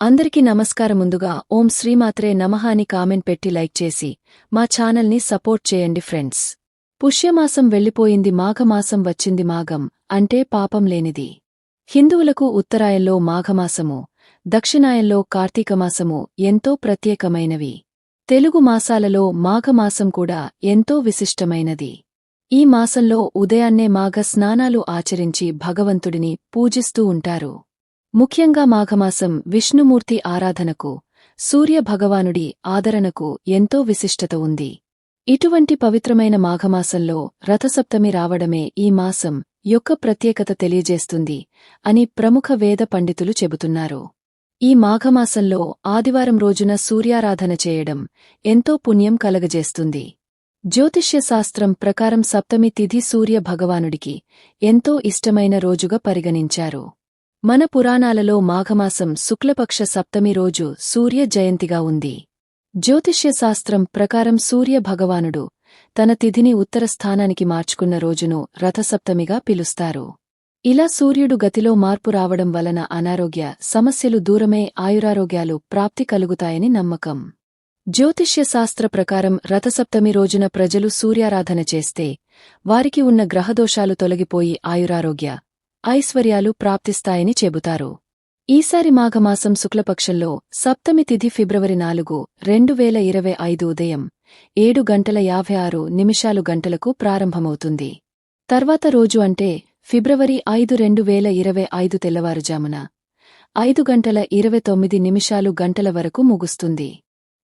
అందరికీ నమస్కారం ముందుగా ఓం శ్రీమాత్రే నమః అని కామెంట్ పెట్టి లైక్ చేసి మా ఛానల్ని సపోర్ట్ చేయండి ఫ్రెండ్స్. పుష్యమాసం వెళ్ళిపోయింది మాఘమాసం వచ్చింది మాఘం అంటే పాపం లేనిది. హిందువులకు ఉత్తరాయంలో మాఘమాసము దక్షిణాయంలో కార్తీకమాసము ఎంతో ప్రత్యేకమైనవి. తెలుగు మాసాలలో మాఘమాసం కూడా ఎంతో విశిష్టమైనది. ఈ మాసంలో ఉదయాన్నే మాఘ స్నానాలు ఆచరించి భగవంతుడిని పూజిస్తూ ఉంటారు. ముఖ్యంగా మాఘమాసం విష్ణుమూర్తి ఆరాధనకు సూర్య భగవానుడి ఆదరణకు ఎంతో విశిష్టత ఉంది. ఇటువంటి పవిత్రమైన మాఘమాసంలో రథసప్తమి రావడమే ఈ మాసం యొక్క ప్రత్యేకత తెలియజేస్తుంది అని ప్రముఖ వేద పండితులు చెబుతున్నారు. ఈ మాఘమాసంలో ఆదివారం రోజున సూర్యారాధన చేయడం ఎంతో పుణ్యం కలగజేస్తుంది. జ్యోతిష్యశాస్త్రం ప్రకారం సప్తమి తిథి సూర్య భగవానుడికి ఎంతో ఇష్టమైన రోజుగా పరిగణించారు. మన పురాణాలలో మాఘమాసం శుక్లపక్ష సప్తమి రోజు సూర్య జయంతిగా ఉంది. జ్యోతిష్యశాస్త్రం ప్రకారం సూర్య భగవానుడు తన తిథిని ఉత్తర స్థానానికి మార్చుకున్న రోజును రథసప్తమిగా పిలుస్తారు. ఇలా సూర్యుడు గతిలో మార్పు రావడం వలన అనారోగ్య సమస్యలు దూరమే ఆయురారోగ్యాలు ప్రాప్తి కలుగుతాయని నమ్మకం. జ్యోతిష్యశాస్త్ర ప్రకారం రథసప్తమి రోజున ప్రజలు సూర్యారాధన చేస్తే వారికి ఉన్న గ్రహదోషాలు తొలగిపోయి ఆయురారోగ్య ఐశ్వర్యాలు ప్రాప్తిస్తాయని చెబుతారు. ఈసారి మాఘమాసం శుక్లపక్షంలో సప్తమి తిథి ఫిబ్రవరి నాలుగు రెండు వేల ఇరవై ఐదు ఉదయం ఏడు గంటల యాభై ఆరు నిమిషాలు గంటలకు ప్రారంభమవుతుంది. తర్వాత రోజు అంటే ఫిబ్రవరి ఐదు రెండు వేల ఇరవై ఐదు తెల్లవారుజామున ఐదు గంటల ఇరవై తొమ్మిది నిమిషాలు గంటల వరకు ముగుస్తుంది.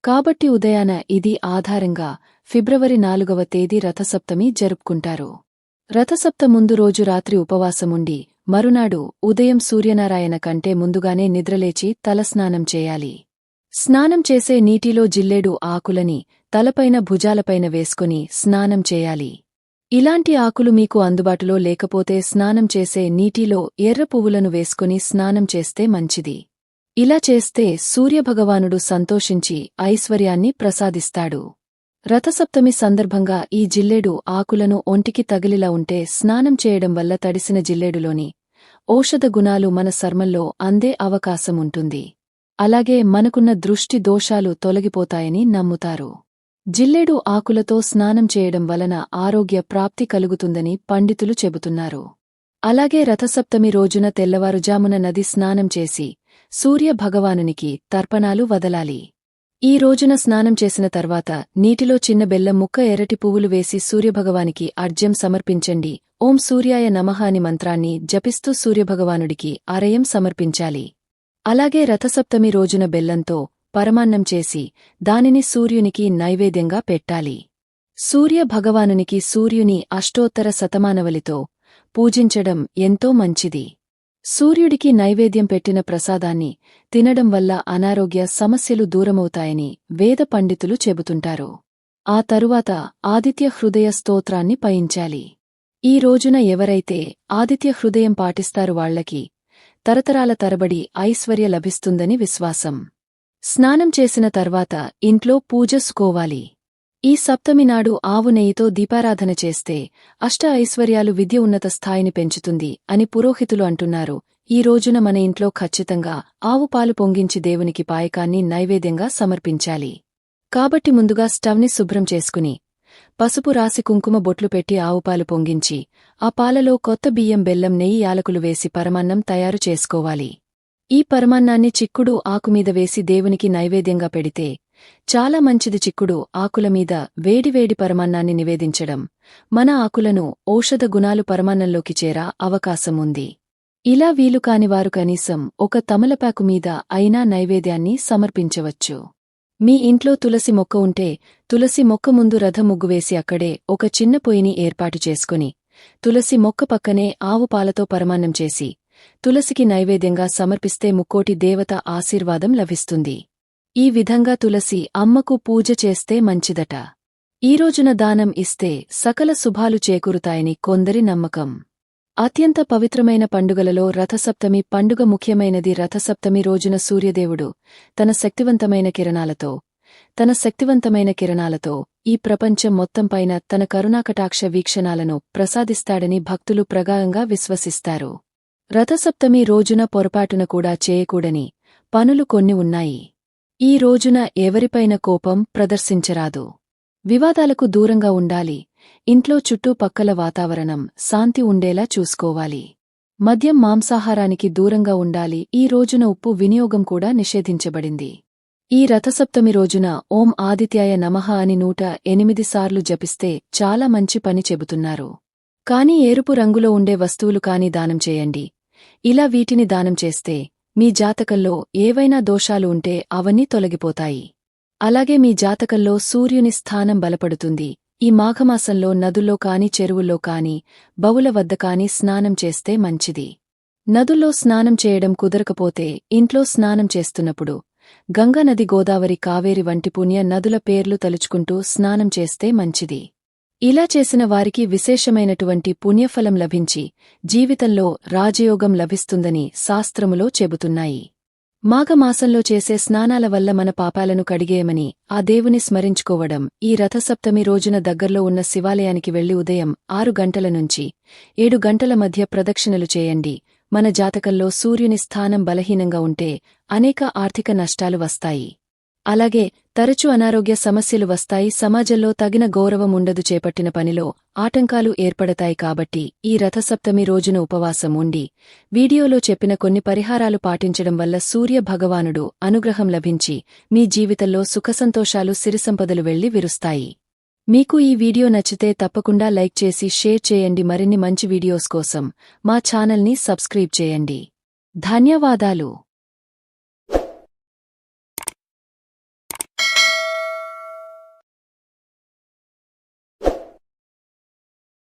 కాబట్టి ఉదయాన ఇది ఆధారంగా ఫిబ్రవరి నాలుగవ తేదీ రథసప్తమి జరుపుకుంటారు. రథసప్త ముందు రోజు రాత్రి ఉపవాసముండి మరునాడు ఉదయం సూర్యనారాయణ కంటే ముందుగానే నిద్రలేచి తలస్నానం చేయాలి. స్నానం చేసే నీటిలో జిల్లేడు ఆకులని తలపైన భుజాలపైన వేసుకుని స్నానం చేయాలి. ఇలాంటి ఆకులు మీకు అందుబాటులో లేకపోతే స్నానం చేసే నీటిలో ఎర్ర పువ్వులను వేసుకుని స్నానం చేస్తే మంచిది. ఇలా చేస్తే సూర్యభగవానుడు సంతోషించి ఐశ్వర్యాన్ని ప్రసాదిస్తాడు. రథసప్తమి సందర్భంగా ఈ జిల్లేడు ఆకులను ఒంటికి తగిలిలా ఉంటే స్నానం చేయడం వల్ల తడిసిన జిల్లేడులోని ఔషధ గుణాలు మన చర్మంలో అందే అవకాశం ఉంటుంది. అలాగే మనకున్న దృష్టి దోషాలు తొలగిపోతాయని నమ్ముతారు. జిల్లేడు ఆకులతో స్నానం చేయడం వలన ఆరోగ్య ప్రాప్తి కలుగుతుందని పండితులు చెబుతున్నారు. అలాగే రథసప్తమి రోజున తెల్లవారుజామున నది స్నానం చేసి సూర్య భగవానునికి తర్పణాలు వదలాలి. ఈ రోజున స్నానం చేసిన తర్వాత నీటిలో చిన్న బెల్లం ముక్క ఎర్రటి పువ్వులు వేసి సూర్యభగవానికి అర్జ్యం సమర్పించండి. ఓం సూర్యాయ నమః అని మంత్రాన్ని జపిస్తూ సూర్యభగవానుడికి అరయం సమర్పించాలి. అలాగే రథసప్తమి రోజున బెల్లంతో పరమాన్నం చేసి దానిని సూర్యునికి నైవేద్యంగా పెట్టాలి. సూర్య భగవానునికి సూర్యుని అష్టోత్తర శతమానవలితో పూజించడం ఎంతో మంచిది. సూర్యుడికి నైవేద్యం పెట్టిన ప్రసాదాన్ని తినడం వల్ల అనారోగ్య సమస్యలు దూరమవుతాయని వేద పండితులు చెబుతుంటారు. ఆ తరువాత ఆదిత్య హృదయ స్తోత్రాన్ని పయించాలి ఈ రోజున ఎవరైతే ఆదిత్య హృదయం పాటిస్తారు వాళ్ళకి తరతరాల తరబడి ఐశ్వర్య లభిస్తుందని విశ్వాసం. స్నానం చేసిన తర్వాత ఇంట్లో పూజసుకోవాలి ఈ సప్తమి నాడు ఆవు నెయ్యితో దీపారాధన చేస్తే అష్ట ఐశ్వర్యాలు విద్య ఉన్నత స్థాయిని పెంచుతుంది అని పురోహితులు అంటున్నారు. ఈ రోజున మన ఇంట్లో ఖచ్చితంగా ఆవు పాలు పొంగించి దేవునికి పాయకాన్ని నైవేద్యంగా సమర్పించాలి. కాబట్టి ముందుగా స్టవ్ని శుభ్రం చేసుకుని పసుపు రాసి కుంకుమ బొట్లు పెట్టి ఆవుపాలు పొంగించి ఆ పాలలో కొత్త బియ్యం బెల్లం నెయ్యి యాలకులు వేసి పరమాన్నం తయారు చేసుకోవాలి. ఈ పరమాన్నాన్ని చిక్కుడు ఆకుమీద వేసి దేవునికి నైవేద్యంగా పెడితే చాలా మంచిది చిక్కుడు ఆకులమీద వేడివేడి పరమాన్నాన్ని నివేదించడం. మన ఆకులను ఔషధ గుణాలు పరమాన్నంలోకి చేరా అవకాశముంది. ఇలా వీలుకానివారు కనీసం ఒక తమలపాకు మీద అయినా నైవేద్యాన్ని సమర్పించవచ్చు. మీ ఇంట్లో తులసి మొక్క ఉంటే తులసి మొక్క ముందు రథ ముగ్గువేసి అక్కడే ఒక చిన్న పొయ్యిని ఏర్పాటు చేసుకుని తులసి మొక్క పక్కనే ఆవు పాలతో పరమాన్నం చేసి తులసికి నైవేద్యంగా సమర్పిస్తే ముక్కోటి దేవత ఆశీర్వాదం లభిస్తుంది. ఈ విధంగా తులసి అమ్మకు పూజ చేస్తే మంచిదట. ఈరోజున దానం ఇస్తే సకల శుభాలు చేకూరుతాయని కొందరి నమ్మకం. అత్యంత పవిత్రమైన పండుగలలో రథసప్తమి పండుగ ముఖ్యమైనది రథసప్తమి రోజున సూర్యదేవుడు తన శక్తివంతమైన కిరణాలతో తన శక్తివంతమైన కిరణాలతో ఈ ప్రపంచం మొత్తంపైన తన కరుణాకటాక్ష వీక్షణాలను ప్రసాదిస్తాడని భక్తులు ప్రగాఢంగా విశ్వసిస్తారు. రథసప్తమి రోజున పొరపాటున కూడా చేయకూడని పనులు కొన్ని ఉన్నాయి. ఈ రోజున ఎవరిపైన కోపం ప్రదర్శించరాదు. వివాదాలకు దూరంగా ఉండాలి. ఇంట్లో చుట్టుపక్కల వాతావరణం శాంతి ఉండేలా చూసుకోవాలి. మద్యం మాంసాహారానికి దూరంగా ఉండాలి. ఈ రోజున ఉప్పు వినియోగం కూడా నిషేధించబడింది. ఈ రథసప్తమి రోజున ఓం ఆదిత్యాయ నమః అని నూట ఎనిమిది సార్లు జపిస్తే చాలా మంచి పని చెబుతున్నారు. కాని ఏరుపు రంగులో ఉండే వస్తువులు కాని దానం చేయండి. ఇలా వీటిని దానం చేస్తే మీ జాతకంలో ఏవైనా దోషాలు ఉంటే అవన్నీ తొలగిపోతాయి. అలాగే మీ జాతకంలో సూర్యుని స్థానం బలపడుతుంది. ఈ మాఘమాసంలో నదుల్లో కాని చెరువుల్లో కాని బవుల వద్ద కాని స్నానం చేస్తే మంచిది. నదుల్లో స్నానం చేయడం కుదరకపోతే ఇంట్లో స్నానం చేస్తున్నప్పుడు గంగానది గోదావరి కావేరి వంటి పుణ్య నదుల పేర్లు తలుచుకుంటూ స్నానం చేస్తే మంచిది. ఇలా చేసిన వారికి విశేషమైనటువంటి పుణ్యఫలం లభించి జీవితంలో రాజయోగం లభిస్తుందని శాస్త్రములో చెబుతున్నాయి. మాఘమాసంలో చేసే స్నానాల వల్ల మన పాపాలను కడిగేయమని ఆ దేవుని స్మరించుకోవడం ఈ రథసప్తమి రోజున దగ్గర్లో ఉన్న శివాలయానికి వెళ్ళి ఉదయం ఆరు గంటల నుంచి ఏడు గంటల మధ్య ప్రదక్షిణలు చేయండి. మన జాతకంలో సూర్యుని స్థానం బలహీనంగా ఉంటే అనేక ఆర్థిక నష్టాలు వస్తాయి. అలాగే తరచూ అనారోగ్య సమస్యలు వస్తాయి సమాజంలో తగిన గౌరవం ఉండదు చేపట్టిన పనిలో ఆటంకాలు ఏర్పడతాయి కాబట్టి ఈ రథసప్తమి రోజున ఉపవాసం ఉండి వీడియోలో చెప్పిన కొన్ని పరిహారాలు పాటించడం వల్ల సూర్య భగవానుడు అనుగ్రహం లభించి మీ జీవితంలో సుఖసంతోషాలు సిరిసంపదలు వెళ్ళి విరుస్తాయి. మీకు ఈ వీడియో నచ్చితే తప్పకుండా లైక్ చేసి షేర్ చేయండి. మరిన్ని మంచి వీడియోస్ కోసం మా ఛానల్ని సబ్స్క్రైబ్ చేయండి. ధన్యవాదాలు.